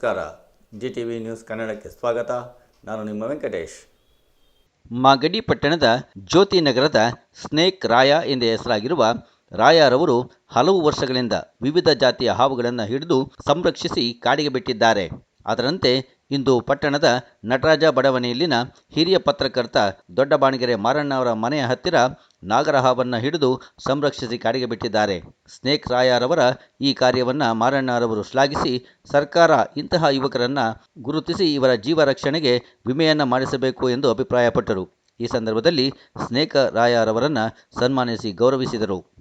ನಮಸ್ಕಾರ. G T V news ಕನ್ನಡಕ್ಕೆ ಸ್ವಾಗತ. ನಾನು ನಿಮ್ಮ ವೆಂಕಟೇಶ್. ಮಾಗಡಿ ಪಟ್ಟಣದ ಜ್ಯೋತಿ ನಗರದ ಸ್ನೇಕ್ ರಾಯ ಎಂದು ಹೆಸರಾಗಿರುವ ರಾಯರವರು ಹಲವು ವರ್ಷಗಳಿಂದ ವಿವಿಧ ಜಾತಿಯ ಹಾವುಗಳನ್ನು ಹಿಡಿದು ಸಂರಕ್ಷಿಸಿ ಕಾಡಿಗೆ ಬಿಟ್ಟಿದ್ದಾರೆ. ಅದರಂತೆ ಇಂದು ಪಟ್ಟಣದ ನಟರಾಜ ಬಡಾವಣೆಯಲ್ಲಿನ ಹಿರಿಯ ಪತ್ರಕರ್ತ ದೊಡ್ಡ ಬಾಣಗೆರೆ ಮಾರಣ್ಣ ಅವರ ಮನೆಯ ಹತ್ತಿರ ನಾಗರ ಹಾವನ್ನು ಹಿಡಿದು ಸಂರಕ್ಷಿಸಿ ಕಾಡಿಗೆ ಬಿಟ್ಟಿದ್ದಾರೆ. ಸ್ನೇಕ್ ರಾಯರವರ ಈ ಕಾರ್ಯವನ್ನು ಮಾರಣ್ಣರವರು ಶ್ಲಾಘಿಸಿ ಸರ್ಕಾರ ಇಂತಹ ಯುವಕರನ್ನು ಗುರುತಿಸಿ ಇವರ ಜೀವ ರಕ್ಷಣೆಗೆ ವಿಮೆಯನ್ನು ಮಾಡಿಸಬೇಕು ಎಂದು ಅಭಿಪ್ರಾಯಪಟ್ಟರು. ಈ ಸಂದರ್ಭದಲ್ಲಿ ಸ್ನೇಕ ರಾಯರವರನ್ನು ಸನ್ಮಾನಿಸಿ ಗೌರವಿಸಿದರು.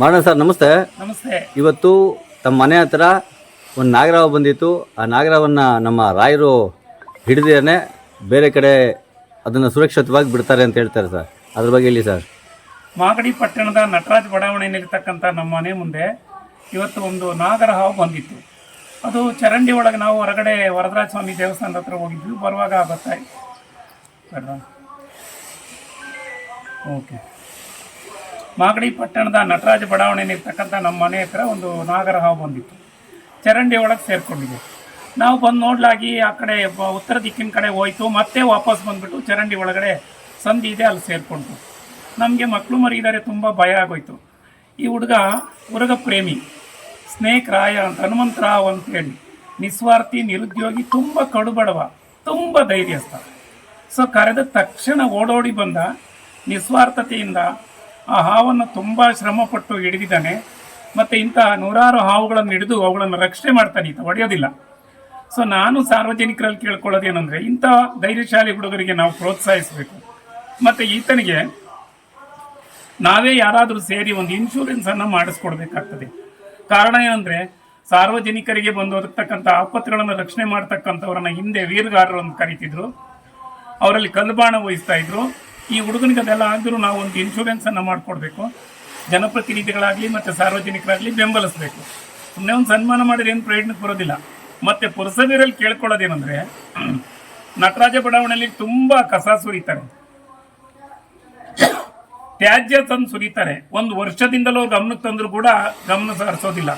ಮಾರಣ್ಣ ಸರ್ ನಮಸ್ತೆ. ನಮಸ್ತೆ. ಇವತ್ತು ತಮ್ಮ ಮನೆ ಹತ್ರ ಒಂದು ನಾಗರಾವ ಬಂದಿತ್ತು. ಆ ನಾಗರಾವನ್ನು ನಮ್ಮ ರಾಯರು ಹಿಡಿದೇನೆ ಬೇರೆ ಕಡೆ ಅದನ್ನು ಸುರಕ್ಷಿತವಾಗಿ ಬಿಡ್ತಾರೆ ಅಂತ ಹೇಳ್ತಾರೆ ಸರ್. ಅದ್ರ ಬಗ್ಗೆ ಹೇಳಿ ಸರ್. ಮಾಗಡಿ ಪಟ್ಟಣದ ನಟರಾಜ್ ಬಡಾವಣೆಯಲ್ಲಿರ್ತಕ್ಕಂಥ ನಮ್ಮ ಮನೆ ಮುಂದೆ ಇವತ್ತು ಒಂದು ನಾಗರ ಹಾವು ಬಂದಿತ್ತು. ಅದು ಚರಂಡಿ ಒಳಗೆ ನಾವು ಹೊರಗಡೆ ವರದರಾಜ ಸ್ವಾಮಿ ದೇವಸ್ಥಾನದ ಹತ್ರ ಹೋಗಿದ್ವಿ. ಬರುವಾಗ ಬರ್ತಾ? ಓಕೆ. ಮಾಗಡಿ ಪಟ್ಟಣದ ನಟರಾಜ ಬಡಾವಣೆಯಲ್ಲಿರ್ತಕ್ಕಂಥ ನಮ್ಮ ಮನೆ ಹತ್ರ ಒಂದು ನಾಗರ ಹಾವು ಬಂದಿತ್ತು. ಚರಂಡಿ ಒಳಗೆ ಸೇರಿಕೊಂಡಿದೆ. ನಾವು ಬಂದು ನೋಡ್ಲಾಗಿ ಆ ಕಡೆ ಉತ್ತರ ದಿಕ್ಕಿನ ಕಡೆ ಹೋಯ್ತು. ಮತ್ತೆ ವಾಪಸ್ ಬಂದುಬಿಟ್ಟು ಚರಂಡಿ ಒಳಗಡೆ ಸಂಧಿ ಇದೆ, ಅಲ್ಲಿ ಸೇರಿಕೊಂಡು ನಮಗೆ ಮಕ್ಕಳು ಮರಿದಾರೆ ತುಂಬ ಭಯ ಆಗೋಯ್ತು. ಈ ಹುಡುಗ ಹುಡುಗ ಪ್ರೇಮಿ ಸ್ನೇಕ್ ರಾಯ ಅಂತ ಹನುಮಂತರಾವ್ ಅಂತೇಳಿ ನಿಸ್ವಾರ್ಥಿ, ನಿರುದ್ಯೋಗಿ, ತುಂಬ ಕಡುಬಡವ, ತುಂಬ ಧೈರ್ಯಸ್ಥ. ಸೊ ಕರೆದ ತಕ್ಷಣ ಓಡೋಡಿ ಬಂದ ನಿಸ್ವಾರ್ಥತೆಯಿಂದ ಆ ಹಾವನ್ನು ತುಂಬ ಶ್ರಮಪಟ್ಟು ಹಿಡಿದಿದ್ದಾನೆ. ಮತ್ತು ಇಂತಹ ನೂರಾರು ಹಾವುಗಳನ್ನು ಹಿಡಿದು ಅವುಗಳನ್ನು ರಕ್ಷಣೆ ಮಾಡ್ತಾನೆ ಈತ, ಹೊಡೆಯೋದಿಲ್ಲ. ಸೊ ನಾನು ಸಾರ್ವಜನಿಕರಲ್ಲಿ ಕೇಳ್ಕೊಳ್ಳೋದೇನೆಂದರೆ ಇಂಥ ಧೈರ್ಯಶಾಲಿ ಹುಡುಗರಿಗೆ ನಾವು ಪ್ರೋತ್ಸಾಹಿಸಬೇಕು. ಮತ್ತು ಈತನಿಗೆ ನಾವೇ ಯಾರಾದರೂ ಸೇರಿ ಒಂದು ಇನ್ಶೂರೆನ್ಸ್ ಅನ್ನು ಮಾಡಿಸ್ಕೊಡ್ಬೇಕಾಗ್ತದೆ. ಕಾರಣ ಏನಂದ್ರೆ, ಸಾರ್ವಜನಿಕರಿಗೆ ಬಂದು ಹೋಗ್ತಕ್ಕಂಥ ಆಪತ್ತುಗಳನ್ನು ರಕ್ಷಣೆ ಮಾಡ್ತಕ್ಕಂಥವ್ರನ್ನ ಹಿಂದೆ ವೀರಗಾರರು ಅಂತ ಕರಿತಿದ್ರು. ಅವರಲ್ಲಿ ಕಲ್ಬಾಣ ವಹಿಸ್ತಾ ಇದ್ರು. ಈ ಹುಡುಗನಿಗೆ ಅದೆಲ್ಲ ಆಗಿದ್ರು ನಾವು ಒಂದು ಇನ್ಶೂರೆನ್ಸ್ ಅನ್ನು ಮಾಡಿಕೊಡ್ಬೇಕು. ಜನಪ್ರತಿನಿಧಿಗಳಾಗಲಿ ಮತ್ತೆ ಸಾರ್ವಜನಿಕರಾಗಲಿ ಬೆಂಬಲಿಸಬೇಕು. ಸುಮ್ಮನೆ ಒಂದು ಸನ್ಮಾನ ಮಾಡಿದ್ರೆ ಏನು ಪ್ರಯೋಜನಕ್ಕೆ ಬರೋದಿಲ್ಲ. ಮತ್ತೆ ಪುರಸಭೆಯಲ್ಲಿ ಕೇಳ್ಕೊಳ್ಳೋದೇನಂದ್ರೆ, ನಟರಾಜ ಬಡಾವಣೆಯಲ್ಲಿ ತುಂಬಾ ಕಸ ಸುರಿತಾರೆ. ತ್ಯಾಜ್ಯ ತಂದು ಸುರಿತಾರೆ. ಒಂದು ವರ್ಷದಿಂದಲೂ ಗಮನಕ್ಕೆ ತಂದ್ರೂ ಕೂಡ ಗಮನ ಸಾರಿಸೋದಿಲ್ಲ.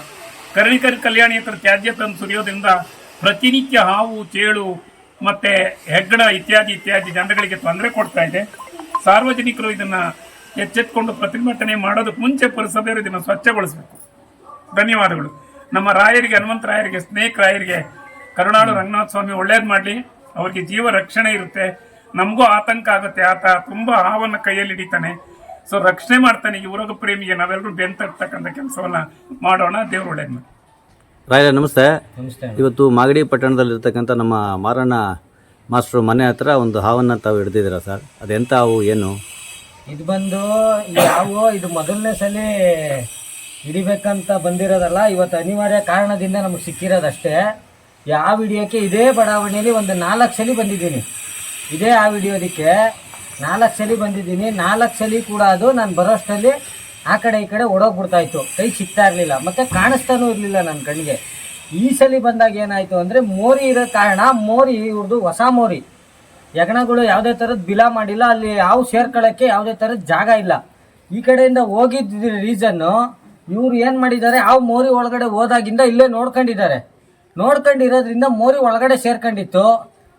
ಕರ್ಣಿಕರ ಕಲ್ಯಾಣಿ ಹತ್ರ ತ್ಯಾಜ್ಯ ತಂದು ಸುರಿಯೋದ್ರಿಂದ ಪ್ರತಿನಿತ್ಯ ಹಾವು, ಚೇಳು, ಮತ್ತೆ ಹೆಗ್ಗಣ ಇತ್ಯಾದಿ ಇತ್ಯಾದಿ ಜನಗಳಿಗೆ ತೊಂದರೆ ಕೊಡ್ತಾ ಇದೆ. ಸಾರ್ವಜನಿಕರು ಇದನ್ನ ಎಚ್ಚೆತ್ಕೊಂಡು ಪ್ರತಿಭಟನೆ ಮಾಡೋದಕ್ಕೆ ಮುಂಚೆ ಪುರಸಭೆಯವರು ಇದನ್ನು ಸ್ವಚ್ಛಗೊಳಿಸಬೇಕು. ಧನ್ಯವಾದಗಳು. ನಮ್ಮ ರಾಯರಿಗೆ ಹನುಮಂತ ರಾಯರಿಗೆ ಸ್ನೇಕ್ ರಾಯರಿಗೆ ಕರುಣಾಳು ರಂಗನಾಥ ಸ್ವಾಮಿ ಒಳ್ಳೇದು ಮಾಡಲಿ. ಅವರಿಗೆ ಜೀವ ರಕ್ಷಣೆ ಇರುತ್ತೆ. ನಮಗೂ ಆತಂಕ ಆಗುತ್ತೆ. ಆತ ತುಂಬ ಹಾವನ್ನು ಕೈಯಲ್ಲಿ ಹಿಡಿತಾನೆ. ಸೊ ರಕ್ಷಣೆ ಮಾಡ್ತಾನೆ ಈ ಉರಗ ಪ್ರೇಮಿಗೆ. ನಾವೆಲ್ಲರೂ ಬೆಂತಕ್ಕಂಥ ಕೆಲಸವನ್ನು ಮಾಡೋಣ. ದೇವರು ಒಳ್ಳೇದು ಮಾಡಿ ರಾಯರ ನಮಸ್ತೆ. ಇವತ್ತು ಮಾಗಡಿ ಪಟ್ಟಣದಲ್ಲಿರ್ತಕ್ಕಂಥ ನಮ್ಮ ಮಾರಣ್ಣ ಮಾಸ್ಟ್ರು ಮನೆ ಹತ್ರ ಒಂದು ಹಾವನ್ನು ತಾವು ಹಿಡ್ದಿದ್ದೀರಾ ಸರ್? ಅದೆಂಥ ಹಾವು, ಏನು? ಇದು ಬಂದು ಯಾವು ಇದು ಮೊದಲನೇ ಸಲ ಹಿಡಿಬೇಕಂತ ಬಂದಿರೋದಲ್ಲ, ಇವತ್ತು ಅನಿವಾರ್ಯ ಕಾರಣದಿಂದ ನಮಗೆ ಸಿಕ್ಕಿರೋದಷ್ಟೇ ಯಾವ ವಿಡಿಯೋಕ್ಕೆ ಇದೇ ಬಡಾವಣೆಯಲ್ಲಿ ಒಂದು ನಾಲ್ಕು ಸಲ ಬಂದಿದ್ದೀನಿ. ಇದೇ ಆ ವಿಡಿಯೋದಕ್ಕೆ ನಾಲ್ಕು ಸಲ ಬಂದಿದ್ದೀನಿ. ನಾಲ್ಕು ಸಲ ಕೂಡ ಅದು ನಾನು ಬರೋಷ್ಟರಲ್ಲಿ ಆ ಕಡೆ ಈ ಕಡೆ ಓಡೋಗ್ಬಿಡ್ತಾಯಿತ್ತು ಕೈ ಸಿಗ್ತಾ ಇರಲಿಲ್ಲ. ಮತ್ತು ಕಾಣಿಸ್ತಾನೂ ಇರಲಿಲ್ಲ ನನ್ನ ಕಣ್ಣಿಗೆ ಈ ಸಲ ಬಂದಾಗ ಏನಾಯಿತು ಅಂದರೆ ಮೋರಿ ಇರೋ ಕಾರಣ ಮೋರಿ ಇವ್ರದ್ದು ಹೊಸ ಮೋರಿ. ಯಗಣಗಳು ಯಾವುದೇ ಥರದ ಬಿಲ ಮಾಡಿಲ್ಲ, ಅಲ್ಲಿ ಯಾವ ಸೇರ್ಕೊಳ್ಳೋಕ್ಕೆ ಯಾವುದೇ ಥರದ ಜಾಗ ಇಲ್ಲ. ಈ ಕಡೆಯಿಂದ ಹೋಗಿದ್ದ ರೀಸನ್ನು ಇವ್ರು ಏನು ಮಾಡಿದ್ದಾರೆ ಯಾವ ಮೋರಿ ಒಳಗಡೆ ಹೋದಾಗಿಂದ ಇಲ್ಲೇ ನೋಡ್ಕೊಂಡಿದ್ದಾರೆ. ನೋಡ್ಕೊಂಡಿರೋದ್ರಿಂದ ಮೋರಿ ಒಳಗಡೆ ಸೇರ್ಕೊಂಡಿತ್ತು.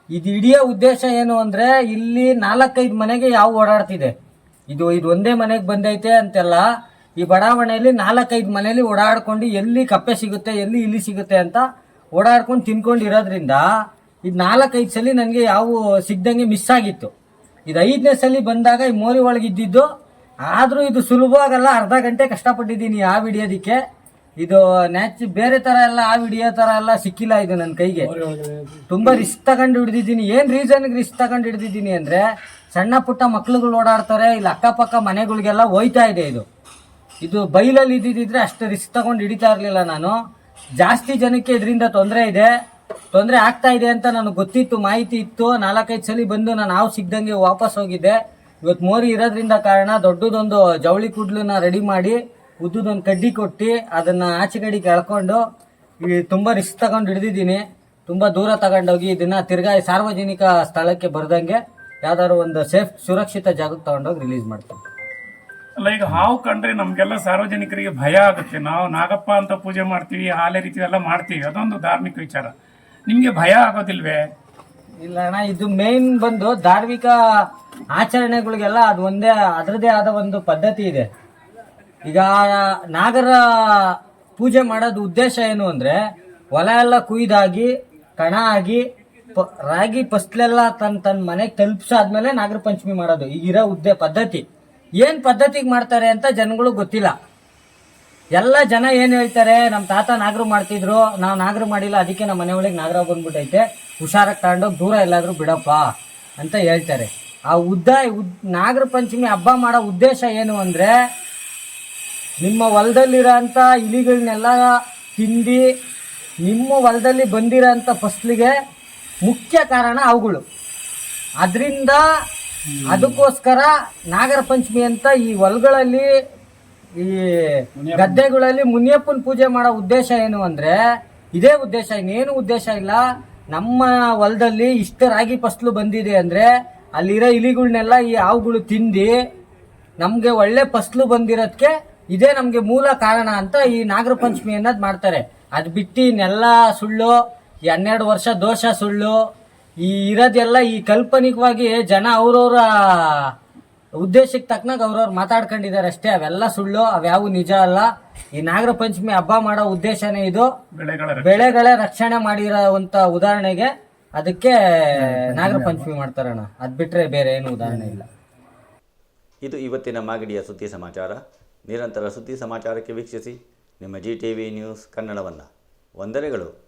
ಇದು ಇಡೀ ಉದ್ದೇಶ ಏನು ಅಂದರೆ ಇಲ್ಲಿ ನಾಲ್ಕೈದು ಮನೆಗೆ ಯಾವ ಓಡಾಡ್ತಿದೆ. ಇದು ಇದು ಒಂದೇ ಮನೆಗೆ ಬಂದೈತೆ ಅಂತೆಲ್ಲ. ಈ ಬಡಾವಣೆಯಲ್ಲಿ ನಾಲ್ಕೈದು ಮನೆಯಲ್ಲಿ ಓಡಾಡ್ಕೊಂಡು ಎಲ್ಲಿ ಕಪ್ಪೆ ಸಿಗುತ್ತೆ ಎಲ್ಲಿ ಇಲ್ಲಿ ಸಿಗುತ್ತೆ ಅಂತ ಓಡಾಡ್ಕೊಂಡು ತಿನ್ಕೊಂಡಿರೋದ್ರಿಂದ ಇದು ನಾಲ್ಕೈದು ಸಲ ನನಗೆ ಯಾವ ಸಿಗ್ದಂಗೆ ಮಿಸ್ ಆಗಿತ್ತು. ಇದು ಐದನೇ ಸಲ ಬಂದಾಗ ಈ ಮೋರಿ ಒಳಗೆ ಇದ್ದಿದ್ದು ಆದರೂ ಇದು ಸುಲಭವಾಗಲ್ಲ ಅರ್ಧ ಗಂಟೆ ಕಷ್ಟಪಟ್ಟಿದ್ದೀನಿ ಆ ವಿಡಿಯೋದಕ್ಕೆ. ಇದು ನ್ಯಾಚ್ ಬೇರೆ ಥರ ಎಲ್ಲ ಆ ವಿಡಿಯೋ ಥರ ಎಲ್ಲ ಸಿಕ್ಕಿಲ್ಲ ಇದು ನನ್ನ ಕೈಗೆ. ತುಂಬ ರಿಸ್ಕ್ ತಗೊಂಡು ಹಿಡ್ದಿದ್ದೀನಿ. ಏನು ರೀಸನ್ಗೆ ರಿಸ್ಕ್ ತಗೊಂಡು ಹಿಡಿದಿದ್ದೀನಿ ಅಂದರೆ ಸಣ್ಣ ಪುಟ್ಟ ಮಕ್ಳುಗಳು ಓಡಾಡ್ತಾರೆ ಇಲ್ಲಿ ಅಕ್ಕಪಕ್ಕ ಮನೆಗಳಿಗೆಲ್ಲ ಹೋಯ್ತಾ ಇದೆ ಇದು. ಇದು ಬೈಲಲ್ಲಿ ಇದ್ದಿದ್ರೆ ಅಷ್ಟು ರಿಸ್ಕ್ ತಗೊಂಡು ಹಿಡಿತಾ ಇರಲಿಲ್ಲ ನಾನು. ಜಾಸ್ತಿ ಜನಕ್ಕೆ ಇದರಿಂದ ತೊಂದರೆ ಇದೆ. ತೊಂದರೆ ಆಗ್ತಾ ಇದೆ ಅಂತ ನನಗೆ ಗೊತ್ತಿತ್ತು, ಮಾಹಿತಿ ಇತ್ತು. ನಾಲ್ಕೈದು ಸಲ ಬಂದು ನಾನು ಹಾವು ಸಿಗ್ದಂಗೆ ವಾಪಸ್ ಹೋಗಿದ್ದೆ. ಇವತ್ತು ಮೋರಿ ಇರೋದ್ರಿಂದ ಕಾರಣ ದೊಡ್ಡದೊಂದು ಜವಳಿ ಕುಡ್ಲನ್ನ ರೆಡಿ ಮಾಡಿ, ಉದ್ದದೊಂದು ಕಡ್ಡಿ ಕೊಟ್ಟು, ಅದನ್ನು ಆಚೆ ಕಡೆಗೆ ಎಳ್ಕೊಂಡು, ಈ ತುಂಬ ರಿಸ್ಕ್ ತಗೊಂಡು ಹಿಡಿದಿದ್ದೀನಿ. ತುಂಬ ದೂರ ತಗೊಂಡೋಗಿ ಇದನ್ನು ತಿರ್ಗಾ ಸಾರ್ವಜನಿಕ ಸ್ಥಳಕ್ಕೆ ಬರ್ದಂಗೆ ಯಾವ್ದಾದ್ರು ಒಂದು ಸೇಫ್ ಸುರಕ್ಷಿತ ಜಾಗಕ್ಕೆ ತಗೊಂಡೋಗಿ ರಿಲೀಸ್ ಮಾಡ್ತೀನಿ. ಅಲ್ಲ, ಈಗ ಹಾವು ಕಂಡ್ರೆ ನಮ್ಗೆಲ್ಲ ಸಾರ್ವಜನಿಕರಿಗೆ ಭಯ ಆಗುತ್ತೆ. ನಾವು ನಾಗಪ್ಪ ಅಂತ ಪೂಜೆ ಮಾಡ್ತೀವಿ, ಹಾಲೆ ರೀತಿ ಎಲ್ಲ ಮಾಡ್ತೀವಿ. ಅದೊಂದು ಧಾರ್ಮಿಕ ವಿಚಾರ. ನಿಮ್ಗೆ ಭಯ ಆಗೋದಿಲ್ವೇ? ಇಲ್ಲ ಅಣ್ಣ, ಇದು ಮೇನ್ ಬಂದು ಧಾರ್ಮಿಕ ಆಚರಣೆಗಳಿಗೆಲ್ಲ ಅದು ಒಂದೇ ಅದರದೇ ಆದ ಒಂದು ಪದ್ಧತಿ ಇದೆ. ಈಗ ನಾಗರ ಪೂಜೆ ಮಾಡೋದು ಉದ್ದೇಶ ಏನು ಅಂದ್ರೆ ಹೊಲ ಎಲ್ಲ ಕುಯ್ದಾಗಿ, ಕಣ ಆಗಿ, ಪ- ರಾಗಿ ಫಸ್ಲೆಲ್ಲ ತನ್ನ ತನ್ನ ಮನೆಗೆ ತಲುಪಿಸಾದ್ಮೇಲೆ ನಾಗರ ಪಂಚಮಿ ಮಾಡೋದು. ಈಗಿರೋ ಉದ್ದೇ ಪದ್ಧತಿ. ಏನ್ ಪದ್ಧತಿಗೆ ಮಾಡ್ತಾರೆ ಅಂತ ಜನಗಳು ಗೊತ್ತಿಲ್ಲ. ಎಲ್ಲ ಜನ ಏನು ಹೇಳ್ತಾರೆ ನಮ್ಮ ತಾತ ನಾಗರು ಮಾಡ್ತಿದ್ರು, ನಾವು ನಾಗರು ಮಾಡಿಲ್ಲ, ಅದಕ್ಕೆ ನಮ್ಮ ಮನೆ ನಾಗರ ಬಂದ್ಬಿಟ್ಟೈತೆ ಹುಷಾರಾಗಿ ತಗೊಂಡೋಗಿ ದೂರ ಎಲ್ಲಾದರೂ ಬಿಡಪ್ಪ ಅಂತ ಹೇಳ್ತಾರೆ. ಆ ಉದ್ದ, ಉದ್, ನಾಗರ ಪಂಚಮಿ ಹಬ್ಬ ಮಾಡೋ ಉದ್ದೇಶ ಏನು ಅಂದ್ರೆ, ನಿಮ್ಮ ಹೊಲದಲ್ಲಿರೋಂಥ ಇಲಿಗಳನ್ನೆಲ್ಲ ತಿಂದು, ನಿಮ್ಮ ಹೊಲದಲ್ಲಿ ಬಂದಿರೋಂಥ ಫಸ್ಲಿಗೆ ಮುಖ್ಯ ಕಾರಣ ಅವುಗಳು. ಅದರಿಂದ ಅದಕ್ಕೋಸ್ಕರ ನಾಗರ ಪಂಚಮಿ ಅಂತ ಈ ಹೊಲಗಳಲ್ಲಿ ಈ ಗದ್ದೆಗಳಲ್ಲಿ ಮುನಿಯಪ್ಪನ ಪೂಜೆ ಮಾಡೋ ಉದ್ದೇಶ ಏನು ಅಂದ್ರೆ ಇದೇ ಉದ್ದೇಶ ಇನ್ನೇನು ಉದ್ದೇಶ ಇಲ್ಲ. ನಮ್ಮ ಹೊಲದಲ್ಲಿ ಇಷ್ಟ ರಾಗಿ ಫಸ್ಲು ಬಂದಿದೆ ಅಂದ್ರೆ ಅಲ್ಲಿರೋ ಇಲಿಗಳನ್ನೆಲ್ಲ ಈ ಹಾವುಗಳು ತಿಂದು ನಮ್ಗೆ ಒಳ್ಳೆ ಫಸ್ಲು ಬಂದಿರೋದಕ್ಕೆ ಇದೇ ನಮ್ಗೆ ಮೂಲ ಕಾರಣ ಅಂತ ಈ ನಾಗರ ಪಂಚಮಿ ಅನ್ನೋದು ಮಾಡ್ತಾರೆ. ಅದು ಬಿಟ್ಟು ಇನ್ನೆಲ್ಲ ಸುಳ್ಳು ಈ ಹನ್ನೆರಡು ವರ್ಷ ದೋಷ ಸುಳ್ಳು ಈ ಇರೋದೆಲ್ಲ ಈ ಕಲ್ಪನಿಕವಾಗಿ ಜನ ಅವ್ರವ್ರ ಉದ್ದೇಶಕ್ಕೆ ತಕ್ಕನಾಗ ಅವ್ರವ್ರು ಮಾತಾಡ್ಕೊಂಡಿದ್ದಾರೆ ಅಷ್ಟೇ. ಅವೆಲ್ಲ ಸುಳ್ಳು ಅವ್ಯಾವು ನಿಜ ಅಲ್ಲ. ಈ ನಾಗರ ಪಂಚಮಿ ಹಬ್ಬ ಮಾಡೋ ಉದ್ದೇಶನೇ ಇದು. ಬೆಳೆಗಳ ರಕ್ಷಣೆ. ಬೆಳೆಗಳೇ ರಕ್ಷಣೆ ಮಾಡಿರೋವಂತ ಉದಾಹರಣೆಗೆ ಅದಕ್ಕೆ ನಾಗರ ಪಂಚಮಿ ಮಾಡ್ತಾರಣ್ಣ ಅದ್ ಬಿಟ್ರೆ ಬೇರೆ ಏನು ಉದಾಹರಣೆ ಇಲ್ಲ. ಇದು ಇವತ್ತಿನ ಮಾಗಡಿಯ ಸುದ್ದಿ ಸಮಾಚಾರ. ನಿರಂತರ ಸುದ್ದಿ ಸಮಾಚಾರಕ್ಕೆ ವೀಕ್ಷಿಸಿ. ನಿಮ್ಮ ಜಿ ಟಿವಿ ನ್ಯೂಸ್ ಕನ್ನಡವನ್ನು. ವಂದನೆಗಳು.